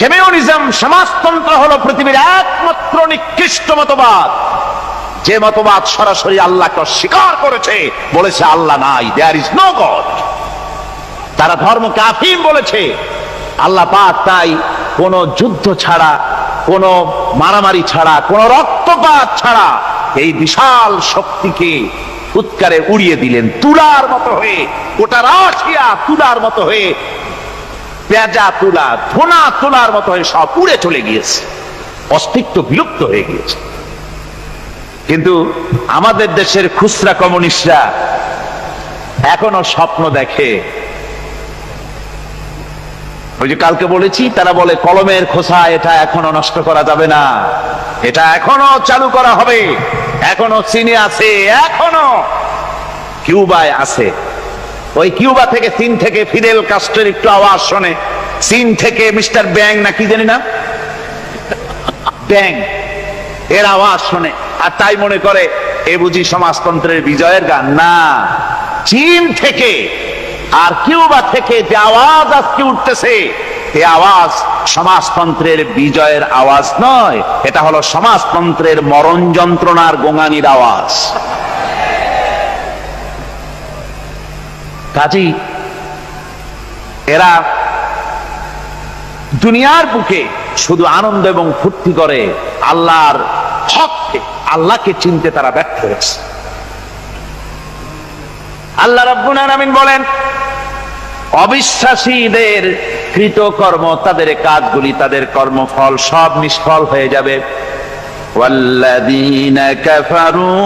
Communism সমাজতন্ত্র হলো পৃথিবীর একমাত্র নিকৃষ্ট মতবাদ। যে মতবাদ সরাসরি আল্লাহকে অস্বীকার করেছে, বলেছে আল্লাহ নাই দেয়ার ইজ নো গড তারা ধর্মকে আফিম বলেছে। আল্লাহ পাক তাই কোন যুদ্ধ ছাড়া, কোন মারামারি ছাড়া, কোন রক্তপাত ছাড়া এই বিশাল শক্তিকে উৎকারে উড়িয়ে দিলেন। তুলার মতো হয়ে, গোটা রাশিয়া তুলার মতো হয়ে পেঁজা তুলা, ধোনা তুলার মতো হয়ে সব উড়ে চলে গিয়েছে। অস্তিত্ব বিলুপ্ত হয়ে গিয়েছে। কিন্তু আমাদের দেশের খুচরা কমিউনিস্টরা এখনও স্বপ্ন দেখে। ওই যে কালকে বলেছি, তারা বলে, কলমের খোসা এটা এখনও নষ্ট করা যাবে না। এটা এখনও চালু করা হবে। এখনও চীনে আছে, এখনও কিউবায় আছে। ওই কিউবা থেকে চীন থেকে ফিদেল কাস্টের একটু আওয়াজ শোনে। চীন থেকে মিস্টার ব্যাং না কি জানি না? ব্যাং। এর আওয়াজ শোনে। আর তাই মনে করে, এ বুঝি সমাজতন্ত্রের বিজয়ের গান? না। চীন থেকে আর কিউবা থেকে যে আওয়াজ আজকে উঠতেছে, এ আওয়াজ সমাজতন্ত্রের বিজয়ের আওয়াজ নয়। এটা হলো সমাজতন্ত্রের মরণ যন্ত্রণার গোঙানির আওয়াজ। কাজী, এরা দুনিয়ার বুকে শুধু আনন্দ এবং ফুর্তি করে আল্লাহর হককে আল্লাহকে চিনতে তারা ব্যর্থ হয়েছে আল্লাহ রাব্বুল আলামিন বলেন অবিশ্বাসীদের কৃতকর্ম তাদের কাজগুলি তাদের কর্মফল সব নিষ্ফল হয়ে যাবে والذين كفروا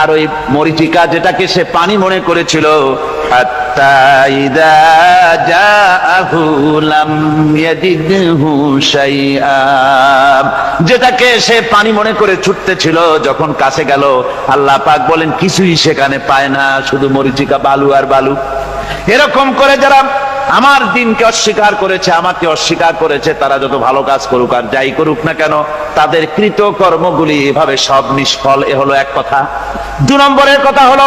আর ওই মরিচিকা যেটাকে সে পানি মনে করেছিল। যেটাকে সে পানি মনে করে ছুটতেছিল যখন কাছে গেল আল্লাহ পাক বলেন, কিছুই সেখানে পায় না, শুধু মরিচিকা বালু আর বালু এরকম করে যারা আমার দিনকে অস্বীকার করেছে, আমাকে অস্বীকার করেছে, তারা যত ভালো কাজ করুক আর যাই করুক না কেন, তাদের কৃত কর্মগুলি এভাবে সব নিষ্ফল, এ হলো এক কথা। দু নম্বরের কথা হলো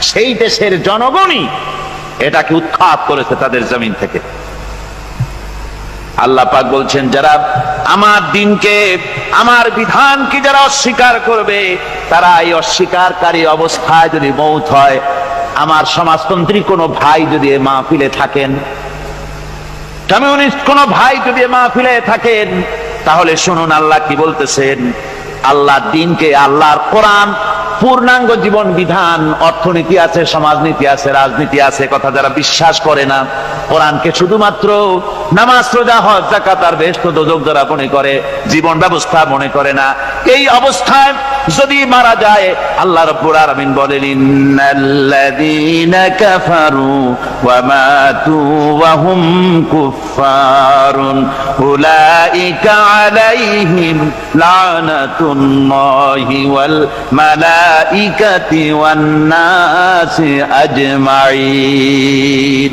সেই দেশের জনগণই এটাকে উৎখাত করেছে তাদের জমিন থেকে। আল্লাহ পাক বলছেন, যারা আমার দিনকে, আমার বিধানকে যারা অস্বীকার করবে, তারা এই অস্বীকারী অবস্থায় যদি মৌত হয়, আমার সমাজতন্ত্রী কোনো ভাই যদি মাহফিলে থাকেন, কমিউনিস্ট কোন ভাই যদি মাহফিলে থাকেন, তাহলে শুনুন আল্লাহ কি বলতেছেন, আল্লাহ দিনকে আল্লাহর কোরআন পূর্ণাঙ্গ জীবন বিধান, অর্থনীতি আছে, সমাজনীতি আছে, রাজনীতি আছে কথা যারা বিশ্বাস করে না, কোরআনকে শুধুমাত্র নামাজ, রোজা, হজ জাকাত আর বেহেশত দোজক যারা মনে করে, জীবন ব্যবস্থা মনে করে না, এই অবস্থায় যদি মারা যায়, আল্লাহ রাব্বুল আলামিন বলেন, ইন্নাল্লাযীনা কাফারু ওয়া মাতু ওয়া হুম কুফফারুন, উলাইকা আলাইহিম লানাতুল্লাহি ওয়াল মালাইকাতি ওয়ান নাসি আজমাইন।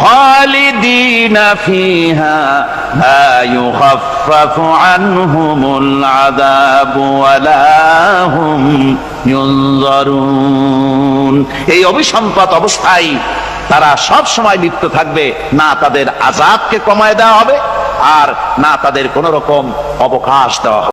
খালিদিনা ফিহা লা ইউখাফফাফু আনহুমুল আযাবু ওয়ালা হুম ইউনজারুন এই অবিসম্পাত অবস্থায় তারা সব সময় লিপ্ত থাকবে, না তাদের আজাদকে কমায় দেওয়া হবে, আর না তাদের কোন রকম অবকাশ দেওয়া হবে।